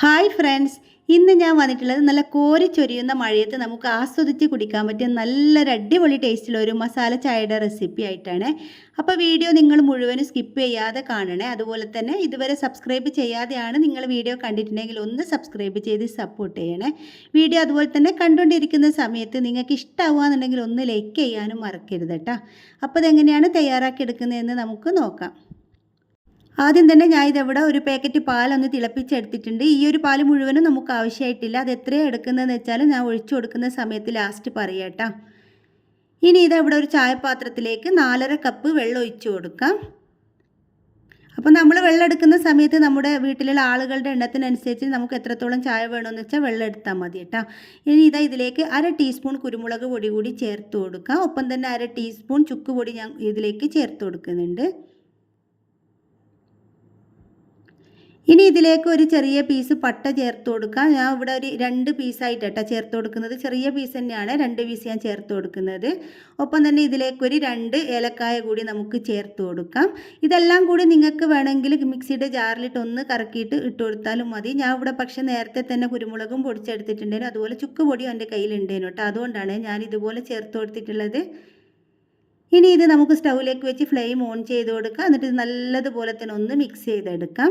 Hi friends ഇന്ന് ഞാൻ വന്നിട്ടുള്ളത് നല്ല കോരി ചൊരിയുന്ന മഴയത്ത് നമുക്ക് ആസ്വദിച്ച് കുടിക്കാൻ പറ്റിയ നല്ലൊരു അടിപൊളി ടേസ്റ്റുള്ള ഒരു മസാല ചായയുടെ റെസിപ്പി ആയിട്ടാണ്. അപ്പോൾ വീഡിയോ നിങ്ങൾ മുഴുവനും സ്കിപ്പ് ചെയ്യാതെ കാണണേ. അതുപോലെ തന്നെ ഇതുവരെ സബ്സ്ക്രൈബ് ചെയ്യാതെയാണ് നിങ്ങൾ വീഡിയോ കണ്ടിട്ടുണ്ടെങ്കിൽ ഒന്ന് സബ്സ്ക്രൈബ് ചെയ്ത് സപ്പോർട്ട് ചെയ്യണേ. വീഡിയോ അതുപോലെ തന്നെ കണ്ടുകൊണ്ടിരിക്കുന്ന സമയത്ത് നിങ്ങൾക്ക് ഇഷ്ടമാവുകയെന്നുണ്ടെങ്കിൽ ഒന്ന് ലൈക്ക് ചെയ്യാനും മറക്കരുത് കേട്ടോ. അപ്പോൾ ഇതെങ്ങനെയാണ് തയ്യാറാക്കി എടുക്കുന്നതെന്ന് നമുക്ക് നോക്കാം. ആദ്യം തന്നെ ഞാൻ ഇതെവിടെ ഒരു പാക്കറ്റ് പാലൊന്ന് തിളപ്പിച്ചെടുത്തിട്ടുണ്ട്. ഈ ഒരു പാൽ മുഴുവനും നമുക്ക് ആവശ്യമായിട്ടില്ല. അത് എത്രയാണ് എടുക്കുന്നതെന്ന് വെച്ചാൽ ഞാൻ ഒഴിച്ചു കൊടുക്കുന്ന സമയത്ത് ലാസ്റ്റ് പറയാം കേട്ടോ ഇനി ഇതവിടെ ഒരു ചായപാത്രത്തിലേക്ക് നാലര കപ്പ് വെള്ളം ഒഴിച്ചു കൊടുക്കാം. അപ്പോൾ നമ്മൾ വെള്ളം എടുക്കുന്ന സമയത്ത് നമ്മുടെ വീട്ടിലുള്ള ആളുകളുടെ എണ്ണത്തിനനുസരിച്ച് നമുക്ക് എത്രത്തോളം ചായ വേണമെന്ന് വെച്ചാൽ വെള്ളം എടുത്താൽ മതി കേട്ടോ ഇനി ഇതാ ഇതിലേക്ക് അര ടീസ്പൂൺ കുരുമുളക് പൊടി കൂടി ചേർത്ത് കൊടുക്കാം. ഒപ്പം തന്നെ അര ടീസ്പൂൺ ചുക്ക് പൊടി ഞാൻ ഇതിലേക്ക് ചേർത്ത് കൊടുക്കുന്നുണ്ട്. ഇനി ഇതിലേക്ക് ഒരു ചെറിയ പീസ് പട്ട ചേർത്ത് കൊടുക്കാം. ഞാൻ ഇവിടെ ഒരു രണ്ട് പീസായിട്ട് ചേർത്ത് കൊടുക്കുന്നത്. ചെറിയ പീസ് തന്നെയാണ്. രണ്ട് പീസ് ഞാൻ ചേർത്ത് കൊടുക്കുന്നത്. ഒപ്പം തന്നെ ഇതിലേക്ക് ഒരു രണ്ട് ഏലക്കായ കൂടി നമുക്ക് ചേർത്ത് കൊടുക്കാം. ഇതെല്ലാം കൂടി നിങ്ങൾക്ക് വേണമെങ്കിൽ മിക്സിയുടെ ജാറിലിട്ട് ഒന്ന് കറക്കിയിട്ട് ഇട്ട് കൊടുത്താലും മതി. ഞാൻ ഇവിടെ പക്ഷേ നേരത്തെ തന്നെ കുരുമുളകും പൊടിച്ചെടുത്തിട്ടുണ്ടായിരുന്നു അതുപോലെ ചുക്ക് പൊടിയും എന്റെ കയ്യിലുണ്ടേനു കേട്ടോ അതുകൊണ്ടാണ് ഞാൻ ഇതുപോലെ ചേർത്ത് കൊടുത്തിട്ടുള്ളത്. ഇനി ഇത് നമുക്ക് സ്റ്റൗവിലേക്ക് വെച്ച് ഫ്ലെയിം ഓൺ ചെയ്ത് കൊടുക്കാം. എന്നിട്ട് നല്ലതുപോലെ തന്നെ ഒന്ന് മിക്സ് ചെയ്തെടുക്കാം.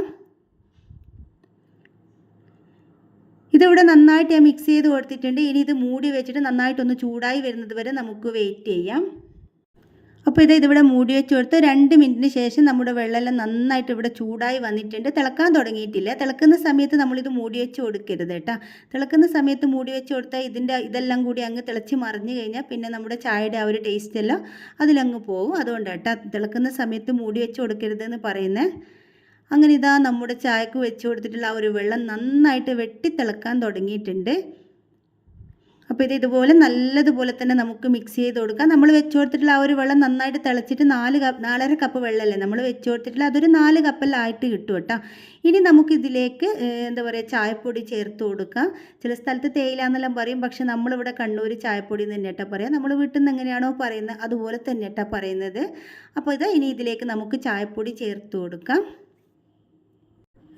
ഇതിവിടെ നന്നായിട്ട് ഞാൻ മിക്സ് ചെയ്ത് കൊടുത്തിട്ടുണ്ട്. ഇനി ഇത് മൂടി വെച്ചിട്ട് നന്നായിട്ടൊന്ന് ചൂടായി വരുന്നത് വരെ നമുക്ക് വെയിറ്റ് ചെയ്യാം. അപ്പോൾ ഇത് ഇതിവിടെ മൂടി വെച്ച് കൊടുത്ത് രണ്ട് മിനിറ്റിന് ശേഷം നമ്മുടെ വെള്ളമെല്ലാം നന്നായിട്ട് ഇവിടെ ചൂടായി വന്നിട്ടുണ്ട്. തിളക്കാൻ തുടങ്ങിയിട്ടില്ല. തിളക്കുന്ന സമയത്ത് നമ്മളിത് മൂടി വെച്ച് കൊടുക്കരുത് കേട്ടോ. തിളക്കുന്ന സമയത്ത് മൂടി വെച്ച് കൊടുത്താൽ ഇതിന്റെ ഇതെല്ലാം കൂടി അങ്ങ് തിളച്ച് മറിഞ്ഞു കഴിഞ്ഞാൽ പിന്നെ നമ്മുടെ ചായയുടെ ആ ഒരു ടേസ്റ്റ് എല്ലാം അതിലങ്ങ് പോകും. അതുകൊണ്ട് കേട്ടോ തിളക്കുന്ന സമയത്ത് മൂടി വെച്ച് കൊടുക്കരുതെന്ന് പറയുന്നത് അങ്ങനെ ഇതാ നമ്മുടെ ചായക്ക് വെച്ച് കൊടുത്തിട്ടുള്ള ആ ഒരു വെള്ളം നന്നായിട്ട് വെട്ടിത്തിളക്കാൻ തുടങ്ങിയിട്ടുണ്ട്. അപ്പോൾ ഇത് ഇതുപോലെ നല്ലതുപോലെ തന്നെ നമുക്ക് മിക്സ് ചെയ്ത് കൊടുക്കാം. നമ്മൾ വെച്ച് കൊടുത്തിട്ടുള്ള ആ ഒരു വെള്ളം നന്നായിട്ട് തിളച്ചിട്ട് നാല് കപ്പ് നാലര കപ്പ് വെള്ളമല്ലേ നമ്മൾ വെച്ച് കൊടുത്തിട്ടുള്ള അതൊരു നാല് കപ്പെല്ലായിട്ട് കിട്ടും കേട്ടോ. ഇനി നമുക്കിതിലേക്ക് എന്താ പറയുക ചായപ്പൊടി ചേർത്ത് കൊടുക്കാം. ചില സ്ഥലത്ത് തേയില എന്നെല്ലാം പറയും പക്ഷെ നമ്മളിവിടെ കണ്ണൂർ ചായപ്പൊടി എന്ന് തന്നെ കേട്ടോ പറയാം. നമ്മൾ വീട്ടിൽ നിന്ന് എങ്ങനെയാണോ പറയുന്നത് അതുപോലെ തന്നെ കേട്ടോ പറയുന്നത്. അപ്പോൾ ഇത് ഇനി ഇതിലേക്ക് നമുക്ക് ചായപ്പൊടി ചേർത്ത് കൊടുക്കാം.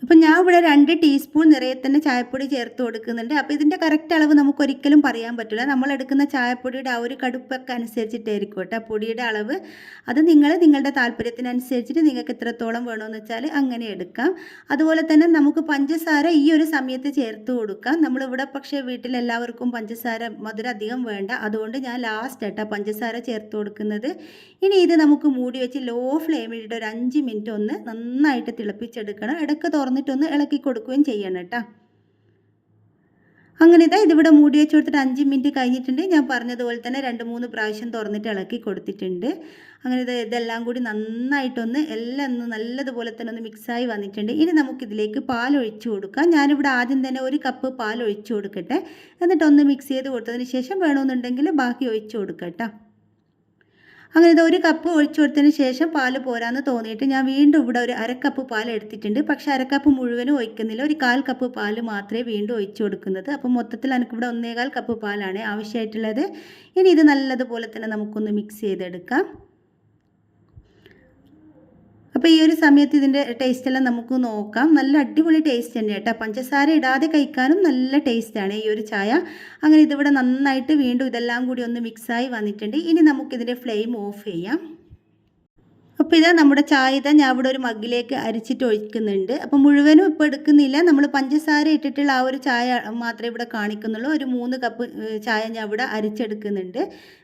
അപ്പം ഞാൻ ഇവിടെ രണ്ട് ടീസ്പൂൺ നിറയെ തന്നെ ചായപ്പൊടി ചേർത്ത് കൊടുക്കുന്നുണ്ട്. അപ്പോൾ ഇതിന്റെ കറക്റ്റ് അളവ് നമുക്ക് ഒരിക്കലും പറയാൻ പറ്റില്ല നമ്മൾ എടുക്കുന്ന ചായപ്പൊടിയുടെ ആ ഒരു കടുപ്പൊക്കെ അനുസരിച്ചിട്ടായിരിക്കും കേട്ടോ പൊടിയുടെ അളവ്. അത് നിങ്ങൾ നിങ്ങളുടെ താല്പര്യത്തിനനുസരിച്ചിട്ട് നിങ്ങൾക്ക് എത്രത്തോളം വേണമെന്ന് വെച്ചാൽ അങ്ങനെ എടുക്കാം. അതുപോലെ തന്നെ നമുക്ക് പഞ്ചസാര ഈ ഒരു സമയത്ത് ചേർത്ത് കൊടുക്കാം. നമ്മളിവിടെ പക്ഷേ വീട്ടിലെല്ലാവർക്കും പഞ്ചസാര മധുരം അധികം വേണ്ട. അതുകൊണ്ട് ഞാൻ ലാസ്റ്റ് കേട്ടോ പഞ്ചസാര ചേർത്ത് കൊടുക്കുന്നത്. ഇനി ഇത് നമുക്ക് മൂടി വെച്ച് ലോ ഫ്ലെയിമിലിട്ട് ഒരു അഞ്ച് മിനിറ്റ് ഒന്ന് നന്നായിട്ട് തിളപ്പിച്ചെടുക്കണം. ഇടയ്ക്ക് തുറന്നിട്ടൊന്ന് ഇളക്കി കൊടുക്കുകയും ചെയ്യണം കേട്ടോ. അങ്ങനെ ഇതാ ഇതിവിടെ മൂടി വെച്ച് കൊടുത്തിട്ട് അഞ്ച് മിനിറ്റ് കഴിഞ്ഞിട്ടുണ്ട്. ഞാൻ പറഞ്ഞതുപോലെ തന്നെ രണ്ട് മൂന്ന് പ്രാവശ്യം തുറന്നിട്ട് ഇളക്കി കൊടുത്തിട്ടുണ്ട്. അങ്ങനെ ഇത് ഇതെല്ലാം കൂടി നന്നായിട്ടൊന്ന് എല്ലാം ഒന്ന് നല്ലതുപോലെ തന്നെ ഒന്ന് മിക്സായി വന്നിട്ടുണ്ട്. ഇനി നമുക്കിതിലേക്ക് പാൽ ഒഴിച്ചു കൊടുക്കാം. ഞാനിവിടെ ആദ്യം തന്നെ ഒരു കപ്പ് പാൽ ഒഴിച്ചു കൊടുക്കട്ടെ. എന്നിട്ടൊന്ന് മിക്സ് ചെയ്ത് കൊടുത്തതിന് ശേഷം വേണമെന്നുണ്ടെങ്കിൽ ബാക്കി ഒഴിച്ചു കൊടുക്കട്ടോ അങ്ങനെ ഇത് ഒരു കപ്പ് ഒഴിച്ചു കൊടുത്തതിന് ശേഷം പാൽ പോരാന്ന് തോന്നിയിട്ട് ഞാൻ വീണ്ടും ഇവിടെ ഒരു അരക്കപ്പ് പാൽ എടുത്തിട്ടുണ്ട്. പക്ഷേ അരക്കപ്പ് മുഴുവനും ഒഴിക്കുന്നില്ല. ഒരു കാൽ കപ്പ് പാൽ മാത്രമേ വീണ്ടും ഒഴിച്ചു കൊടുക്കുന്നത്. അപ്പോൾ മൊത്തത്തിൽ എനിക്കിവിടെ ഒന്നേകാൽ കപ്പ് പാലാണ് ആവശ്യമായിട്ടുള്ളത്. ഇനി ഇത് നല്ലതുപോലെ തന്നെ നമുക്കൊന്ന് മിക്സ് ചെയ്തെടുക്കാം. അപ്പോൾ ഈ ഒരു സമയത്ത് ഇതിന്റെ ടേസ്റ്റെല്ലാം നമുക്ക് നോക്കാം. നല്ല അടിപൊളി ടേസ്റ്റ് തന്നെ കേട്ടോ. പഞ്ചസാര ഇടാതെ കഴിക്കാനും നല്ല ടേസ്റ്റാണ് ഈ ഒരു ചായ. അങ്ങനെ ഇതിവിടെ നന്നായിട്ട് വീണ്ടും ഇതെല്ലാം കൂടി ഒന്ന് മിക്സായി വന്നിട്ടുണ്ട്. ഇനി നമുക്കിതിന്റെ ഫ്ലെയിം ഓഫ് ചെയ്യാം. അപ്പോൾ ഇതാ നമ്മുടെ ചായ ഇതാ ഞാൻ ഇവിടെ ഒരു മഗ്ഗിലേക്ക് അരിച്ചിട്ട് ഒഴിക്കുന്നുണ്ട്. അപ്പോൾ മുഴുവനും ഇപ്പോൾ എടുക്കുന്നില്ല. നമ്മൾ പഞ്ചസാര ഇട്ടിട്ടുള്ള ആ ഒരു ചായ മാത്രമേ ഇവിടെ കാണിക്കുന്നുള്ളൂ. ഒരു മൂന്ന് കപ്പ് ചായ ഞാൻ ഇവിടെ അരിച്ചെടുക്കുന്നുണ്ട്.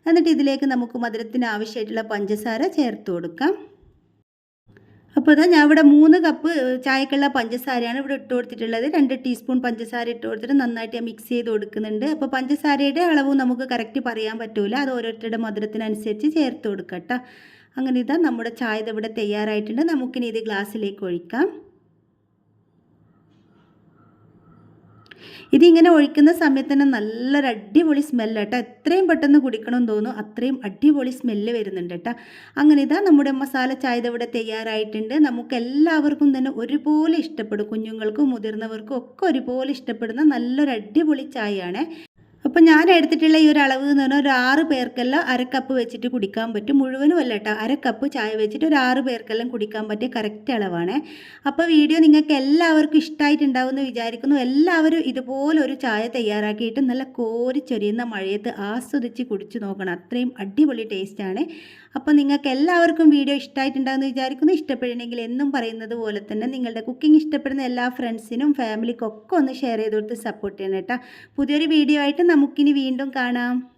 എന്നിട്ട് ഇതിലേക്ക് നമുക്ക് മധുരത്തിന് ആവശ്യമായിട്ടുള്ള പഞ്ചസാര ചേർത്ത് കൊടുക്കാം. അപ്പോൾ ഇതാ ഞാൻ ഇവിടെ മൂന്ന് കപ്പ് ചായക്കുള്ള പഞ്ചസാരയാണ് ഇവിടെ ഇട്ട് കൊടുത്തിട്ടുള്ളത്. രണ്ട് ടീസ്പൂൺ പഞ്ചസാര ഇട്ട് കൊടുത്തിട്ട് നന്നായിട്ട് മിക്സ് ചെയ്ത് കൊടുക്കുന്നുണ്ട്. അപ്പോൾ പഞ്ചസാരയുടെ അളവും നമുക്ക് കറക്റ്റ് പറയാൻ പറ്റില്ല അത് ഓരോരുത്തരുടെ മധുരത്തിനനുസരിച്ച് ചേർത്ത് കൊടുക്കട്ടോ. അങ്ങനെ ഇതാ നമ്മുടെ ചായ ഇവിടെ തയ്യാറായിട്ടുണ്ട്. നമുക്കിനി ഇത് ഗ്ലാസ്സിലേക്ക് ഒഴിക്കാം. ഇതിങ്ങനെ ഒഴിക്കുന്ന സമയത്ത് തന്നെ നല്ലൊരു അടിപൊളി സ്മെല്ല് കേട്ടോ എത്രയും പെട്ടെന്ന് കുടിക്കണമെന്ന് തോന്നുന്നു. അത്രയും അടിപൊളി സ്മെല്ല് വരുന്നുണ്ട് കേട്ടോ. അങ്ങനെ ഇതാ നമ്മുടെ മസാല ചായ ഇവിടെ തയ്യാറായിട്ടുണ്ട്. നമുക്ക് എല്ലാവർക്കും തന്നെ ഒരുപോലെ ഇഷ്ടപ്പെടും. കുഞ്ഞുങ്ങൾക്കും മുതിർന്നവർക്കും ഒക്കെ ഒരുപോലെ ഇഷ്ടപ്പെടുന്ന നല്ലൊരു അടിപൊളി ചായയാണ്. അപ്പോൾ ഞാൻ എടുത്തിട്ടുള്ള ഈ ഒരു അളവ് എന്ന് പറഞ്ഞാൽ ഒരു ആറ് പേർക്കെല്ലാം അര കപ്പ് വെച്ചിട്ട് കുടിക്കാൻ പറ്റും. മുഴുവനും അല്ല കേട്ടോ അര കപ്പ് ചായ വെച്ചിട്ട് ഒരു ആറ് പേർക്കെല്ലാം കുടിക്കാൻ പറ്റിയ കറക്റ്റ് അളവാണ്. അപ്പോൾ വീഡിയോ നിങ്ങൾക്ക് എല്ലാവർക്കും ഇഷ്ടമായിട്ടുണ്ടാവുമെന്ന് വിചാരിക്കുന്നു. എല്ലാവരും ഇതുപോലെ ഒരു ചായ തയ്യാറാക്കിയിട്ട് നല്ല കോരിച്ചൊരിയുന്ന മഴയത്ത് ആസ്വദിച്ച് കുടിച്ചു നോക്കണം. അത്രയും അടിപൊളി ടേസ്റ്റാണ് അപ്പോൾ നിങ്ങൾക്ക് എല്ലാവർക്കും വീഡിയോ ഇഷ്ടമായിട്ടുണ്ടാകുമെന്ന് വിചാരിക്കുന്നു. ഇഷ്ടപ്പെടണമെങ്കിൽ എന്നും പറയുന്നത് പോലെ തന്നെ നിങ്ങളുടെ കുക്കിംഗ് ഇഷ്ടപ്പെടുന്ന എല്ലാ ഫ്രണ്ട്സിനും ഫാമിലിക്കൊക്കെ ഒന്ന് ഷെയർ ചെയ്ത് കൊടുത്ത് സപ്പോർട്ട് ചെയ്യണം കേട്ടോ. പുതിയൊരു വീഡിയോ ആയിട്ട് നമുക്കിനി വീണ്ടും കാണാം.